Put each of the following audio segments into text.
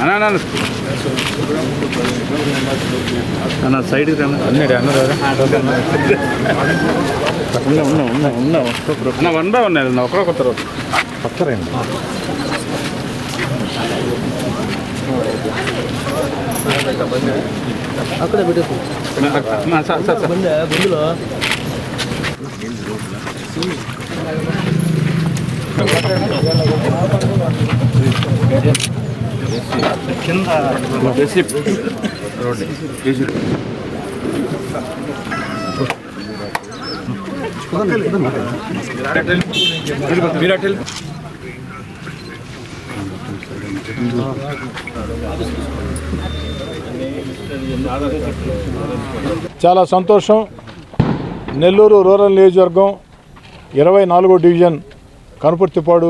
అన్న అన్న అన్న సైడ్కి రా అన్నాడు అన్నారు ఉన్నా ఉన్నా ఉన్నా ఉన్నా అన్న వన్ బై ఉన్నాయి అన్న ఒకరొక తర్వాత పక్కరండి అక్కడే పెట్టేసి సార్ సార్ సార్ బండి బండిలో చాలా సంతోషం. నెల్లూరు రూరల్ నియోజకవర్గం ఇరవై నాలుగో డివిజన్ కనుపర్తిపాడు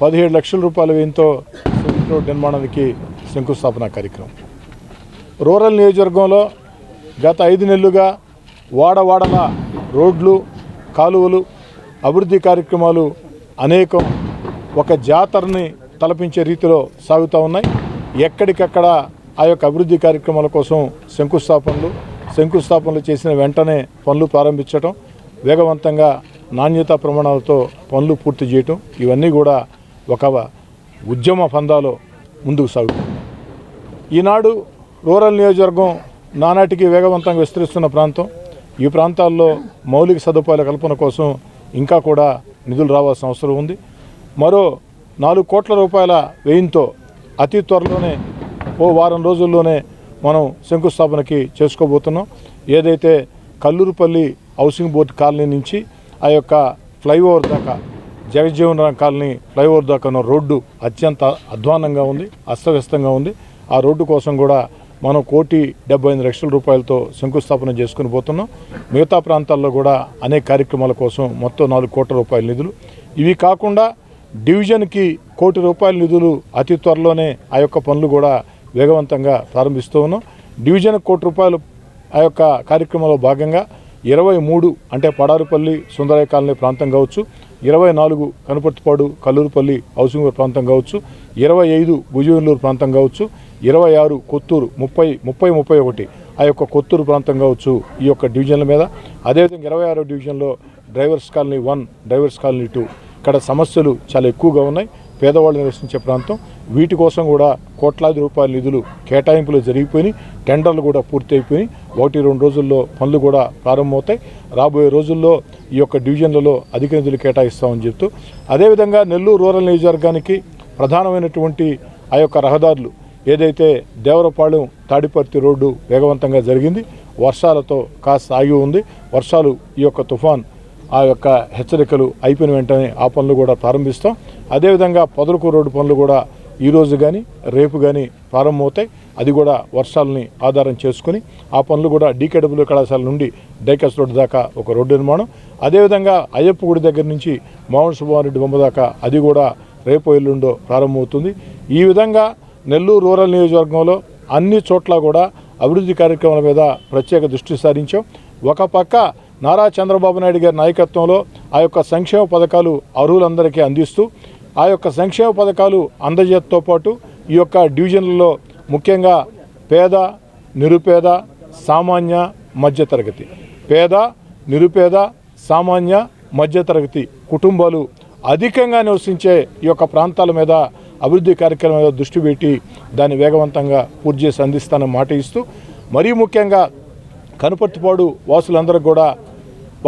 పదిహేడు లక్షల రూపాయల వ్యయంతో సిమెంట్ రోడ్ నిర్మాణానికి శంకుస్థాపన కార్యక్రమం. రూరల్ నియోజకవర్గంలో గత ఐదు నెలలుగా వాడవాడల రోడ్లు కాలువలు అభివృద్ధి కార్యక్రమాలు అనేకం ఒక జాతరని తలపించే రీతిలో సాగుతూ ఉన్నాయి. ఎక్కడికక్కడ ఆ యొక్క అభివృద్ధి కార్యక్రమాల కోసం శంకుస్థాపనలు శంకుస్థాపనలు చేసిన వెంటనే పనులు ప్రారంభించడం వేగవంతంగా నాణ్యతా ప్రమాణాలతో పనులు పూర్తి చేయటం ఇవన్నీ కూడా ఒక ఉద్యమ పందాలో ముందుకు సాగుతుంది. ఈనాడు రూరల్ నియోజకవర్గం నానాటికి వేగవంతంగా విస్తరిస్తున్న ప్రాంతం. ఈ ప్రాంతాల్లో మౌలిక సదుపాయాల కల్పన కోసం ఇంకా కూడా నిధులు రావాల్సిన అవసరం ఉంది. మరో నాలుగు కోట్ల రూపాయల వ్యయంతో అతి త్వరలోనే ఓ వారం రోజుల్లోనే మనం శంకుస్థాపనకి చేసుకోబోతున్నాం. ఏదైతే కల్లూరుపల్లి హౌసింగ్ బోర్డు కాలనీ నుంచి ఆ యొక్క ఫ్లైఓవర్ దాకా జగజ్జీవన్ కాలనీ ఫ్లైఓవర్ దాకా ఉన్న రోడ్డు అత్యంత అధ్వానంగా ఉంది అస్తవ్యస్తంగా ఉంది. ఆ రోడ్డు కోసం కూడా మనం కోటి డెబ్బై ఐదు లక్షల రూపాయలతో శంకుస్థాపన చేసుకుని పోతున్నాం. మిగతా ప్రాంతాల్లో కూడా అనేక కార్యక్రమాల కోసం మొత్తం నాలుగు కోట్ల రూపాయల నిధులు. ఇవి కాకుండా డివిజన్కి కోటి రూపాయల నిధులు అతి త్వరలోనే ఆ యొక్క పనులు కూడా వేగవంతంగా ప్రారంభిస్తూ ఉన్నాం. డివిజన్ కోటి రూపాయలు ఆ యొక్క కార్యక్రమంలో భాగంగా ఇరవై మూడు అంటే పడారుపల్లి సుందరయ్య కాలనీ ప్రాంతం కావచ్చు. ఇరవై నాలుగు కనుపర్తిపాడు కల్లూరుపల్లి హౌసింగ్ ప్రాంతం కావచ్చు. ఇరవై ఐదు భుజవెల్లూరు ప్రాంతం కావచ్చు. ఇరవై ఆరు కొత్తూరు ముప్పై ముప్పై ముప్పై ఒకటి ఆ యొక్క కొత్తూరు ప్రాంతం కావచ్చు ఈ యొక్క డివిజన్ల మీద. అదేవిధంగా ఇరవై ఆరో డివిజన్లో drivers colony one drivers colony two. ఇక్కడ సమస్యలు చాలా ఎక్కువగా ఉన్నాయి. పేదవాళ్ళు నివసించే ప్రాంతం. వీటి కోసం కూడా కోట్లాది రూపాయల నిధులు కేటాయింపులు జరిగిపోయినాయి. టెండర్లు కూడా పూర్తి అయిపోయి ఒకటి రెండు రోజుల్లో పనులు కూడా ప్రారంభమవుతాయి. రాబోయే రోజుల్లో ఈ యొక్క డివిజన్లలో అధిక నిధులు కేటాయిస్తామని చెప్తూ అదేవిధంగా నెల్లూరు రూరల్ నియోజకవర్గానికి ప్రధానమైనటువంటి ఆ యొక్క రహదారులు ఏదైతే దేవరపాళెం తాడిపర్తి రోడ్డు వేగవంతంగా జరిగింది వర్షాలతో కాస్త ఆగి ఉంది. వర్షాలు ఈ యొక్క తుఫాన్ ఆ యొక్క హెచ్చరికలు అయిపోయిన వెంటనే ఆ పనులు కూడా ప్రారంభిస్తాం. అదేవిధంగా పొదలకు రోడ్డు పనులు కూడా ఈరోజు కానీ రేపు కానీ ప్రారంభమవుతాయి. అది కూడా వర్షాలని ఆధారం చేసుకుని ఆ పనులు కూడా డీకేడబ్ల్యూ కళాశాల నుండి డైకస్ రోడ్డు దాకా ఒక రోడ్డు నిర్మాణం. అదేవిధంగా అయ్యప్ప గుడి దగ్గర నుంచి మోహన్ సుబ్బారెడ్డి బొమ్మ దాకా అది కూడా రేపు ఎల్లుండో ప్రారంభమవుతుంది. ఈ విధంగా నెల్లూరు రూరల్ నియోజకవర్గంలో అన్ని చోట్ల కూడా అభివృద్ధి కార్యక్రమాల మీద ప్రత్యేక దృష్టి సారించాం. ఒక పక్క నారా చంద్రబాబు నాయుడు గారి నాయకత్వంలో ఆ యొక్క సంక్షేమ పథకాలు అర్హులందరికీ అందిస్తూ ఆ యొక్క సంక్షేమ పథకాలు అందజేతతో పాటు ఈ యొక్క డివిజన్లలో ముఖ్యంగా పేద నిరుపేద సామాన్య మధ్యతరగతి. పేద నిరుపేద సామాన్య మధ్యతరగతి కుటుంబాలు అధికంగా నివసించే ఈ యొక్క ప్రాంతాల మీద అభివృద్ధి కార్యక్రమం మీద దృష్టి పెట్టి దాన్ని వేగవంతంగా పూర్తి చేసి అందిస్తానని మాట ఇస్తూ మరీ ముఖ్యంగా కనుపర్తిపాడు వాసులందరూ కూడా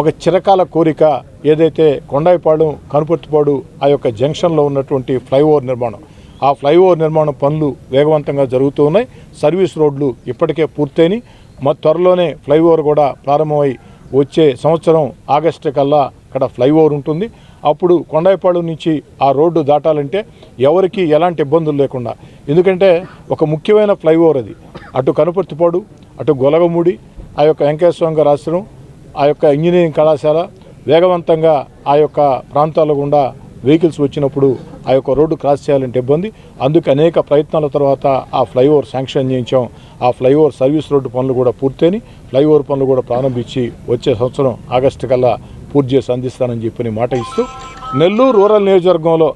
ఒక చిరకాల కోరిక ఏదైతే కొండాయిపాడు కనుపర్తిపాడు ఆ యొక్క జంక్షన్లో ఉన్నటువంటి ఫ్లైఓవర్ నిర్మాణం. ఆ ఫ్లైఓవర్ నిర్మాణం పనులు వేగవంతంగా జరుగుతూ ఉన్నాయి. సర్వీస్ రోడ్లు ఇప్పటికే పూర్తయినాయి. మా త్వరలోనే ఫ్లైఓవర్ కూడా ప్రారంభమై వచ్చే సంవత్సరం ఆగస్టు కల్లా అక్కడ ఫ్లైఓవర్ ఉంటుంది. అప్పుడు కొండాయిపాడు నుంచి ఆ రోడ్డు దాటాలంటే ఎవరికి ఎలాంటి ఇబ్బందులు లేకుండా. ఎందుకంటే ఒక ముఖ్యమైన ఫ్లైఓవర్ అది. అటు కనుపర్తిపాడు అటు గొలగమూడి ఆ యొక్క వెంకటేశ్వరం గారి ఆశ్రమం ఆ యొక్క ఇంజనీరింగ్ కళాశాల వేగవంతంగా ఆ యొక్క ప్రాంతాల గుండా వెహికల్స్ వచ్చినప్పుడు ఆ యొక్క రోడ్డు క్రాస్ చేయాలంటే ఇబ్బంది. అందుకు అనేక ప్రయత్నాల తర్వాత ఆ ఫ్లైఓవర్ శాంక్షన్ చేయించాం. ఆ ఫ్లైఓవర్ సర్వీస్ రోడ్డు పనులు కూడా పూర్తయిని ఫ్లైఓవర్ పనులు కూడా ప్రారంభించి వచ్చే సంవత్సరం ఆగస్టు కల్లా పూర్తి చేసి అందిస్తానని చెప్పి మాట ఇస్తూ నెల్లూరు రూరల్ నియోజకవర్గంలో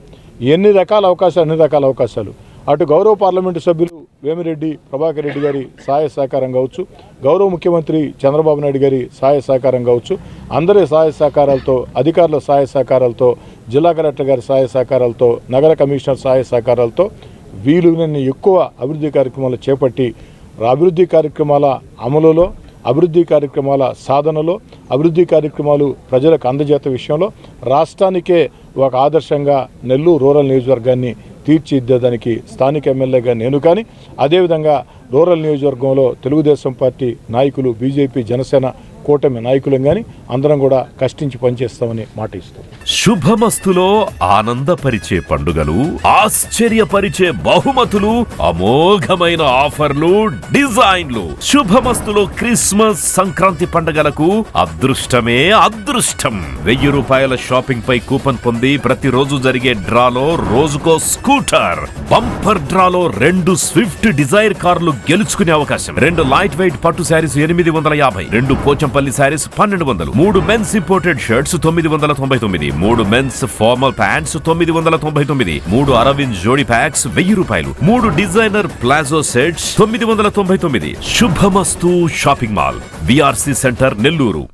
ఎన్ని రకాల అవకాశాలు అన్ని రకాల అవకాశాలు. అటు గౌరవ పార్లమెంటు సభ్యులు వేమిరెడ్డి ప్రభాకర్ రెడ్డి గారి సహాయ సహకారం కావచ్చు. గౌరవ ముఖ్యమంత్రి చంద్రబాబు నాయుడు గారి సహాయ సహకారం కావచ్చు. అందరి సహాయ సహకారాలతో అధికారుల సహాయ సహకారాలతో జిల్లా కలెక్టర్ గారి సహాయ సహకారాలతో నగర కమిషనర్ సహాయ సహకారాలతో వీలునన్ని ఎక్కువ అభివృద్ధి కార్యక్రమాలు చేపట్టి అభివృద్ధి కార్యక్రమాల అమలులో అభివృద్ధి కార్యక్రమాల సాధనలో అభివృద్ధి కార్యక్రమాలు ప్రజలకు అందజేత విషయంలో రాష్ట్రానికే ఒక ఆదర్శంగా నెల్లూరు రూరల్ నియోజకవర్గాన్ని తీర్చిదిద్దడానికి స్థానిక ఎమ్మెల్యేగా నేను కానీ అదేవిధంగా రూరల్ నియోజకవర్గంలో తెలుగుదేశం పార్టీ నాయకులు బీజేపీ జనసేన కూటమి నాయకులం కానీ అందరం కూడా కష్టించి పనిచేస్తామని మాట ఇస్తాం. శుభమస్తులో ఆనందపరిచే పండుగలు ఆశ్చర్యపరిచే బహుమతులు అమోఘమైన ఆఫర్లు డిజైన్లు. శుభమస్తులో క్రిస్మస్ సంక్రాంతి పండుగలకు అదృష్టమే అదృష్టం. వెయ్యి రూపాయల షాపింగ్ పై కూపన్ పొంది ప్రతిరోజు జరిగే డ్రాలో రోజుకో స్కూటర్. బంపర్ డ్రాలో రెండు స్విఫ్ట్ డిజైర్ కార్లు గెలుచుకునే అవకాశం. రెండు లైట్ వెయిట్ పట్టు శారీస్ ఎనిమిది వందల యాభై రెండు పోచంపల్లి శారీస్ పన్నెండు వందలు. మూడు మెన్స్ ఇంపోర్టెడ్ షర్ట్స్ తొమ్మిది వందల తొంభై తొమ్మిది. మూడు మెన్స్ ఫార్మల్ ప్యాంట్స్ తొమ్మిది వందల తొంభై తొమ్మిది. మూడు అరవింద్ జోడి ప్యాక్స్ వెయ్యి రూపాయలు. మూడు డిజైనర్ ప్లాజో సెట్స్ తొమ్మిది వందల తొంభై తొమ్మిది. Subhamastu shopping mall VRC centre Nellore